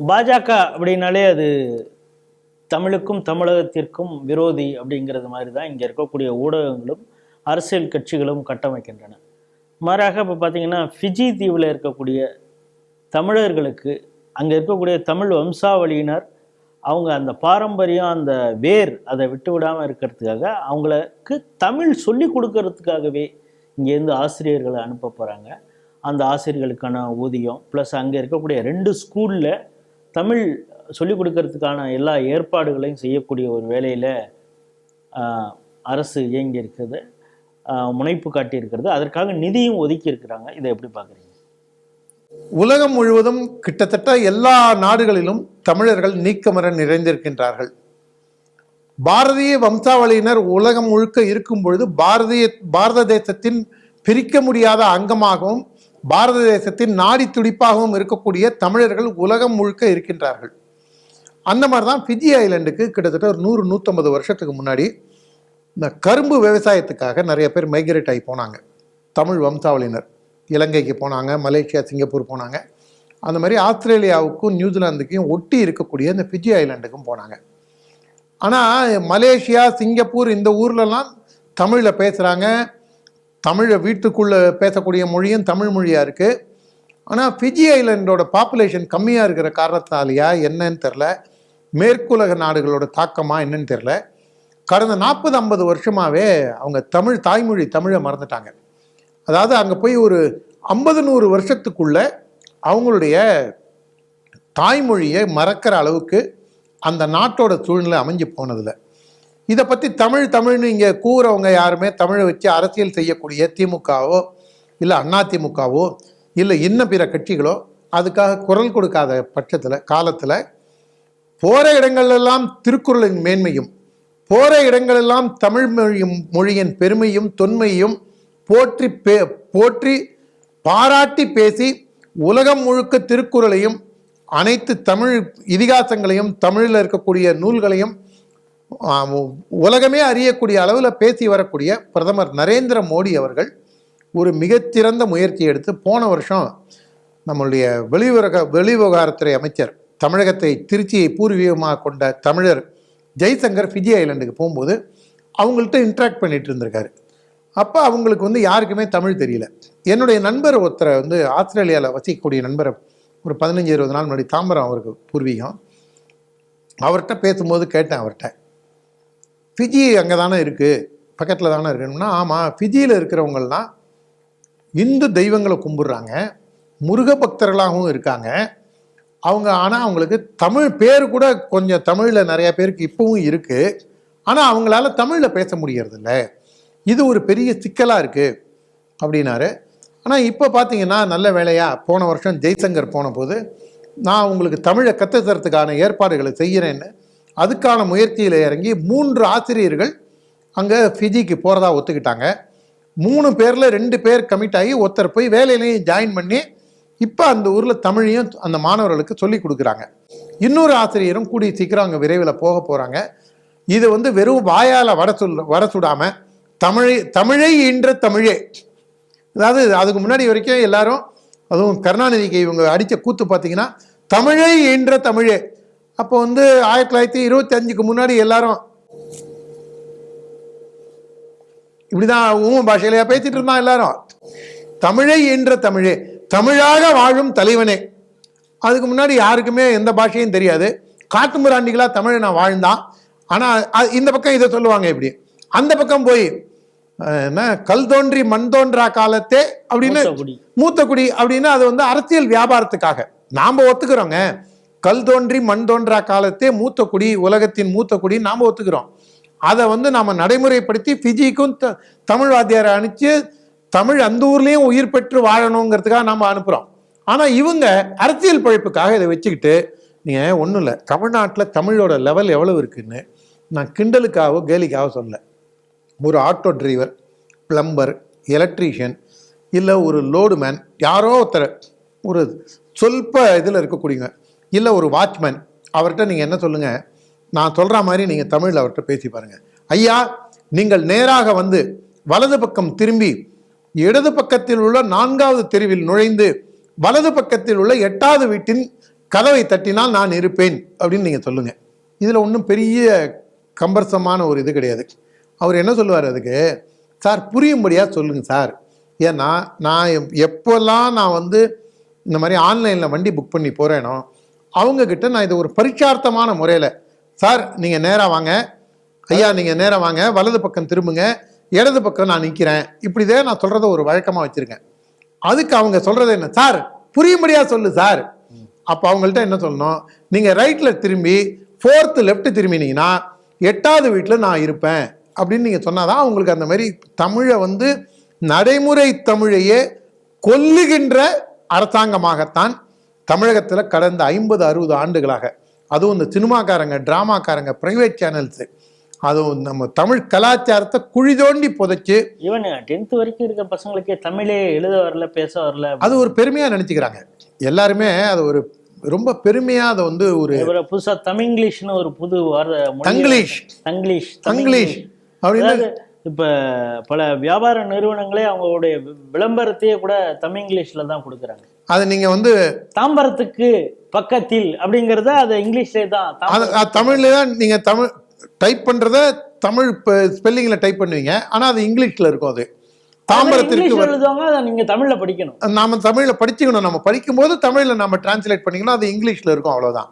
பாஜக அப்படின்னாலே அது தமிழுக்கும் தமிழகத்திற்கும் விரோதி அப்படிங்கிறது மாதிரி தான் இங்கே இருக்கக்கூடிய ஊடகங்களும் அரசியல் கட்சிகளும் கட்டமைக்கின்றன. மாறாக இப்போ பார்த்திங்கன்னா ஃபிஜி தீவில் இருக்கக்கூடிய தமிழர்களுக்கு அங்கே இருக்கக்கூடிய தமிழ் வம்சாவளியினர் அவங்க அந்த பாரம்பரியம் அந்த வேர் அதை விட்டு விடாமல் இருக்கிறதுக்காக அவங்களுக்கு தமிழ் சொல்லி கொடுக்கறதுக்காகவே இங்கேருந்து ஆசிரியர்களை அனுப்ப போகிறாங்க அந்த ஆசிரியர்களுக்கான ஊதியம் ப்ளஸ் அங்கே இருக்கக்கூடிய ரெண்டு ஸ்கூலில் தமிழ் சொல்லிக் கொடுக்கறதுக்கான எல்லா ஏற்பாடுகளையும் செய்யக்கூடிய ஒரு வேலையில் அரசு இயங்கி முனைப்பு காட்டியிருக்கிறது. அதற்காக நிதியும் ஒதுக்கி இருக்கிறாங்க. இதை எப்படி பார்க்குறீங்க? உலகம் முழுவதும் கிட்டத்தட்ட எல்லா நாடுகளிலும் தமிழர்கள் நீக்கமர நிறைந்திருக்கின்றார்கள். பாரதிய வம்சாவளியினர் உலகம் முழுக்க இருக்கும் பொழுது பாரதிய பாரத தேசத்தின் பிரிக்க முடியாத அங்கமாகவும் பாரத தேசத்தின் நாடி துடிப்பாகவும் இருக்கக்கூடிய தமிழர்கள் உலகம் முழுக்க இருக்கின்றார்கள். அந்த மாதிரி தான் ஃபிஜி ஐலண்டுக்கு கிட்டத்தட்ட ஒரு நூறு நூற்றம்பது வருஷத்துக்கு முன்னாடி இந்த கரும்பு விவசாயத்துக்காக நிறைய பேர் மைக்ரேட் ஆகி போனாங்க. தமிழ் வம்சாவளியினர். இலங்கைக்கு போனாங்க மலேசியா சிங்கப்பூர் போனாங்க. அந்த மாதிரி ஆஸ்திரேலியாவுக்கும் நியூசிலாந்துக்கும் ஒட்டி இருக்கக்கூடிய இந்த ஃபிஜி ஐலாண்டுக்கும் போனாங்க. ஆனால் மலேசியா சிங்கப்பூர் இந்த ஊர்லலாம் தமிழில் பேசுகிறாங்க தமிழை வீட்டுக்குள்ளே பேசக்கூடிய மொழியும் தமிழ் மொழியாக இருக்குது ஆனால் ஃபிஜி ஐலண்டோட பாப்புலேஷன் கம்மியாக இருக்கிற காரணத்தாலேயா என்னன்னு தெரில மேற்குலக நாடுகளோட தாக்கமா என்னன்னு தெரில கடந்த நாற்பது ஐம்பது வருஷமாகவே அவங்க தமிழ் தாய்மொழி தமிழை மறந்துட்டாங்க. அதாவது அங்கே போய் ஒரு ஐம்பது நூறு வருஷத்துக்குள்ள அவங்களுடைய தாய்மொழியை மறக்கிற அளவுக்கு அந்த நாட்டோட சூழ்நிலை அமைஞ்சு போனதில்ல. இதை பற்றி தமிழ் தமிழ்னு இங்கே கூறவங்க யாருமே தமிழை வச்சு அரசியல் செய்யக்கூடிய திமுகவோ இல்லை அதிமுகவோ இல்லை இன்ன பிற கட்சிகளோ அதுக்காக குரல் கொடுக்காத பட்சத்தில் காலத்தில் போகிற இடங்களெல்லாம் திருக்குறளின் மேன்மையும் போகிற இடங்களெல்லாம் தமிழ் மொழியும் மொழியின் பெருமையும் தொன்மையும் போற்றி பே போற்றி பாராட்டி பேசி உலகம் முழுக்க திருக்குறளையும் அனைத்து தமிழ் இதிகாசங்களையும் தமிழில் இருக்கக்கூடிய நூல்களையும் உலகமே அறியக்கூடிய அளவில் பேசி வரக்கூடிய பிரதமர் நரேந்திர மோடி அவர்கள் ஒரு மிகச்சிறந்த முயற்சி எடுத்து போன வருஷம் நம்மளுடைய வெளியுறக வெளிவிவகாரத்துறை அமைச்சர் தமிழகத்தை திருச்சியை பூர்வீகமாக கொண்ட தமிழர் ஜெய்சங்கர் ஃபிஜி ஐலண்டுக்கு போகும்போது அவங்கள்ட்ட இன்ட்ராக்ட் பண்ணிட்டு இருந்திருக்காரு. அப்போ அவங்களுக்கு வந்து யாருக்குமே தமிழ் தெரியல. என்னுடைய நண்பர் ஒருத்தரை வந்து ஆஸ்திரேலியாவில் வசிக்கக்கூடிய நண்பரை ஒரு பதினஞ்சு இருபது நாள் முன்னாடி தாம்பரம் அவருக்கு பூர்வீகம். அவர்கிட்ட பேசும்போது கேட்டேன் அவர்கிட்ட. ஃபிஜி அங்கே தானே இருக்குது பக்கத்தில் தானே இருக்குன்னா ஆமாம் ஃபிஜியில் இருக்கிறவங்கள்லாம் இந்து தெய்வங்களை கும்பிட்றாங்க. முருக பக்தர்களாகவும் இருக்காங்க. அவங்க ஆனால் அவங்களுக்கு தமிழ் பேர் கூட கொஞ்சம் தமிழில் நிறையா பேருக்கு இப்போவும் இருக்குது ஆனால் அவங்களால தமிழில் பேச முடியறதில்ல. இது ஒரு பெரிய சிக்கலாக இருக்குது அப்படின்னாரு. ஆனால் இப்போ பார்த்தீங்கன்னா நல்ல வேலையாக போன வருஷம் ஜெய்சங்கர் போன போது நான் உங்களுக்கு தமிழை கற்றுத்தரத்துக்கான ஏற்பாடுகளை செய்கிறேன்னு அதுக்கான முயற்சியில் இறங்கி மூன்று ஆசிரியர்கள் அங்கே ஃபிஜிக்கு போகிறதா ஒத்துக்கிட்டாங்க. மூணு பேரில் ரெண்டு பேர் கமிட் ஆகி ஒருத்தர் போய் வேலையிலையும் ஜாயின் பண்ணி இப்போ அந்த ஊரில் தமிழையும் அந்த மாணவர்களுக்கு சொல்லி கொடுக்குறாங்க. இன்னொரு ஆசிரியரும் கூடிய சீக்கிரம் அங்கே விரைவில் போக போகிறாங்க இது வந்து வெறும் வாயால் வட சொல் வர சுடாமல் தமிழை தமிழை என்ற தமிழே. அதாவது அதுக்கு முன்னாடி வரைக்கும் எல்லாரும் அதுவும் கருணாநிதிக்கு இவங்க அடித்த கூத்து பார்த்தீங்கன்னா தமிழை என்ற தமிழே. அப்போ வந்து ஆயிரத்தி தொள்ளாயிரத்தி இருபத்தி அஞ்சுக்கு முன்னாடி எல்லாரும் இப்படிதான் ஊம பாஷையிலையா பேசிட்டு இருந்தான் எல்லாரும். தமிழை ஈன்ற தமிழே தமிழாக வாழும் தலைவனே. அதுக்கு முன்னாடி யாருக்குமே எந்த பாஷையும் தெரியாது. காட்டுமிராண்டிகளா தமிழை நான் வாழ்ந்தான். ஆனால் இந்த பக்கம் இதை சொல்லுவாங்க இப்படி. அந்த பக்கம் போய் என்ன கல் தோன்றி மண் தோன்றா காலத்தே அப்படின்னு மூத்தகுடி. மூத்த குடி அப்படின்னு அது வந்து அரசியல் வியாபாரத்துக்காக. நாம ஒத்துக்கிறோங்க. கல் தோன்றி மண் தோன்றா காலத்தே மூத்த குடி உலகத்தின் மூத்த குடி நாம் ஒத்துக்கிறோம். அதை வந்து நாம் நடைமுறைப்படுத்தி ஃபிஜிக்கும் த- தமிழ் வாத்தியாரை அனுப்பிச்சு தமிழ் அந்த ஊர்லேயும் உயிர் பெற்று வாழணுங்கிறதுக்காக நாம் அனுப்புகிறோம் ஆனால் இவங்க அரசியல் பழிப்புக்காக இதை வச்சுக்கிட்டு நீங்கள் ஒன்றும் இல்லை தமிழ்நாட்டில் தமிழோட லெவல் எவ்வளவு இருக்குன்னு நான் கிண்டலுக்காகவோ கேலிக்காகவோ சொல்லலை. ஒரு ஆட்டோ டிரைவர் பிளம்பர் எலக்ட்ரீஷியன் இல்லை ஒரு லோடுமேன் யாரோ ஒருத்தர் ஒரு சொல்ப இதில் இருக்கக்கூடியங்க இல்லை ஒரு வாட்ச்மேன் அவர்கிட்ட நீங்கள் என்ன சொல்லுங்கள் நான் சொல்கிற மாதிரி நீங்கள் தமிழில் அவர்கிட்ட பேசி பாருங்கள் ஐயா நீங்கள் நேராக வந்து வலது பக்கம் திரும்பி இடது பக்கத்தில் உள்ள நான்காவது தெருவில் நுழைந்து வலது பக்கத்தில் உள்ள எட்டாவது வீட்டின் கதவை தட்டினால் நான் இருப்பேன் அப்படின்னு நீங்கள் சொல்லுங்கள் இதில் ஒன்றும் பெரிய கம்பர்சமான ஒரு இது கிடையாது. அவர் என்ன சொல்லுவார் அதுக்கு? சார் புரியும்படியாக சொல்லுங்கள் சார். ஏன்னா நான் எப்- எப்போல்லாம் நான் வந்து இந்த மாதிரி ஆன்லைனில் வண்டி புக் பண்ணி போகிறேனோ அவங்கக்கிட்ட நான் இதை ஒரு பரிச்சார்த்தமான முறையில் சார் நீங்கள் நேராக வாங்க. ஐயா நீங்கள் நேராக வாங்க. வலது பக்கம் திரும்புங்க. இடது பக்கம் நான் நிற்கிறேன் இப்படிதே நான் சொல்கிறத ஒரு வழக்கமாக வச்சுருக்கேன். அதுக்கு அவங்க சொல்கிறது என்ன? சார் புரியும்படியாக சொல்லு சார். அப்போ அவங்கள்ட்ட என்ன சொல்லணும்? நீங்கள் ரைட்டில் திரும்பி ஃபோர்த்து லெஃப்ட் திரும்பினீங்கன்னா எட்டாவது வீட்டில் நான் இருப்பேன். அப்படின்னு நீங்கள் சொன்னாதான் அவங்களுக்கு அந்த மாதிரி தமிழை வந்து நடைமுறை தமிழையே கொல்லுகின்ற அரசாங்கமாகத்தான் தமிழகத்தில் கடந்த ஐம்பது அறுபது ஆண்டுகளாக அதுவும் இந்த சினிமாக்காரங்க டிராமாக்காரங்க பிரைவேட் சேனல்ஸு அதுவும் நம்ம தமிழ் கலாச்சாரத்தை குழி தோண்டி புதைச்சு ஈவன் டென்த் வரைக்கும் இருக்க பசங்களுக்கே தமிழே எழுத வரல பேச வரல. அது ஒரு பெருமையாக நினச்சிக்கிறாங்க. எல்லாருமே அது ஒரு ரொம்ப பெருமையாக அதை வந்து ஒரு புதுசா தமிங்கிலீஷ்னு ஒரு புது வார்த்தை தங்கிலீஷ். தங்கிலீஷ் தங்கிலீஷ். அப்படின்னு இப்ப பல வியாபார நிறுவனங்களே அவங்களுடைய விளம்பரத்தையே கூட தமிங்கிலீஷ்ல தான் கொடுக்குறாங்க. அதை நீங்கள் வந்து தாம்பரத்துக்கு பக்கத்தில் அப்படிங்கறத அது இங்கிலீஷ்லே தான் தமிழ்ல தான் நீங்கள் தமிழ் டைப் பண்ணுறத தமிழ் ஸ்பெல்லிங்கில் டைப் பண்ணுவீங்க. ஆனால் அது இங்கிலீஷில் இருக்கும் அது. தாம்பரத்திற்கு இங்கிலீஷ்ல எழுதுவாங்க அதை நீங்க தமிழ்ல படிக்கணும். நாம தமிழில் படிச்சுக்கணும். நம்ம படிக்கும்போது தமிழில் நம்ம டிரான்ஸ்லேட் பண்ணிக்கணும். அது இங்கிலீஷில் இருக்கும் அவ்வளோதான்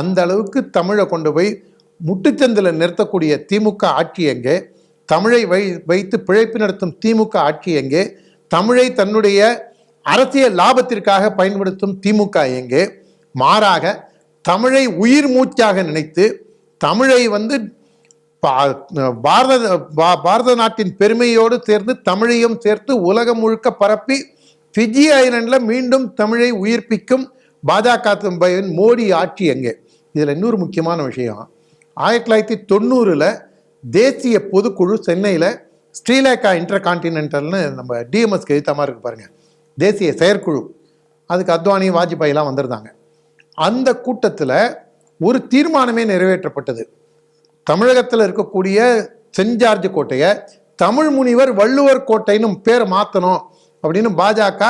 அந்த அளவுக்கு தமிழை கொண்டு போய் முட்டுச்சந்தில் நிறுத்தக்கூடிய திமுக ஆட்சி எங்கே? தமிழை வை வைத்து பிழைப்பு நடத்தும் திமுக ஆட்சி எங்கே? தமிழை தன்னுடைய அரசியல் லாபத்திற்காக பயன்படுத்தும் திமுக எங்கே? மாறாக தமிழை உயிர் மூச்சாக நினைத்து தமிழை வந்து பா- பாரத பா- பாரத நாட்டின் பெருமையோடு சேர்ந்து தமிழையும் சேர்த்து உலகம் முழுக்க பரப்பி ஃபிஜி ஐலண்டில் மீண்டும் தமிழை உயிர்ப்பிக்கும் பாஜக மோடி ஆட்சி எங்கே? இதில் இன்னொரு முக்கியமான விஷயம். ஆயிரத்தி தொள்ளாயிரத்தி தொண்ணூறில் தேசிய பொதுக்குழு சென்னையில் ஸ்ரீலேகா இன்டர் கான்டினென்டல்னு நம்ம டிஎம்எஸ்க்கு எழுத்த மாதிரி இருக்கு பாருங்கள் தேசிய செயற்குழு. அதுக்கு அத்வானி வாஜ்பாய்லாம் வந்திருந்தாங்க. அந்த கூட்டத்தில் ஒரு தீர்மானமே நிறைவேற்றப்பட்டது. தமிழகத்தில் இருக்கக்கூடிய சென்ட் ஜார்ஜ் கோட்டையை தமிழ் முனிவர் வள்ளுவர் கோட்டைன்னு பேரை மாற்றணும் அப்படின்னு பாஜக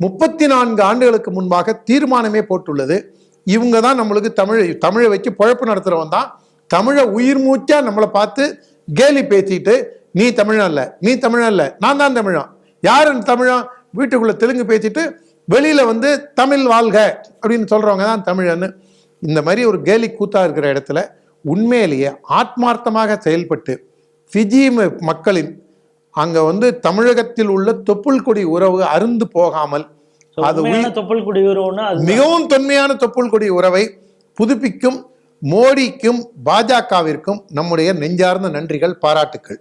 முப்பத்தி நான்கு ஆண்டுகளுக்கு முன்பாக தீர்மானமே போட்டுள்ளது. இவங்க தான் நம்மளுக்கு தமிழ் தமிழை வச்சு பொழப்பு நடத்துகிறவன் தான் தமிழை உயிர் மூச்சா நம்மளை பார்த்து கேலி பேசிட்டு நீ தமிழன் அல்ல நீ தமிழன் அல்ல நான் தான் தமிழன். யார் தமிழன்? வீட்டுக்குள்ள தெலுங்கு பேசிட்டு வெளியில வந்து தமிழ் வாழ்க அப்படின்னு சொல்றவங்க தான் தமிழன்னு. இந்த மாதிரி ஒரு கேலி கூத்தா இருக்கிற இடத்துல உண்மையிலேயே ஆத்மார்த்தமாக செயல்பட்டு ஃபிஜி மக்களின் அங்க வந்து தமிழகத்தில் உள்ள தொப்புள் கொடி உறவு அருந்து போகாமல் அது தொப்புள் குடி உறவுன்னா அது மிகவும் தொன்மையான தொப்புள் கொடி உறவை புதுப்பிக்கும் மோடிக்கும் பாஜகவிற்கும் நம்முடைய நெஞ்சார்ந்த நன்றிகள் பாராட்டுக்கள்.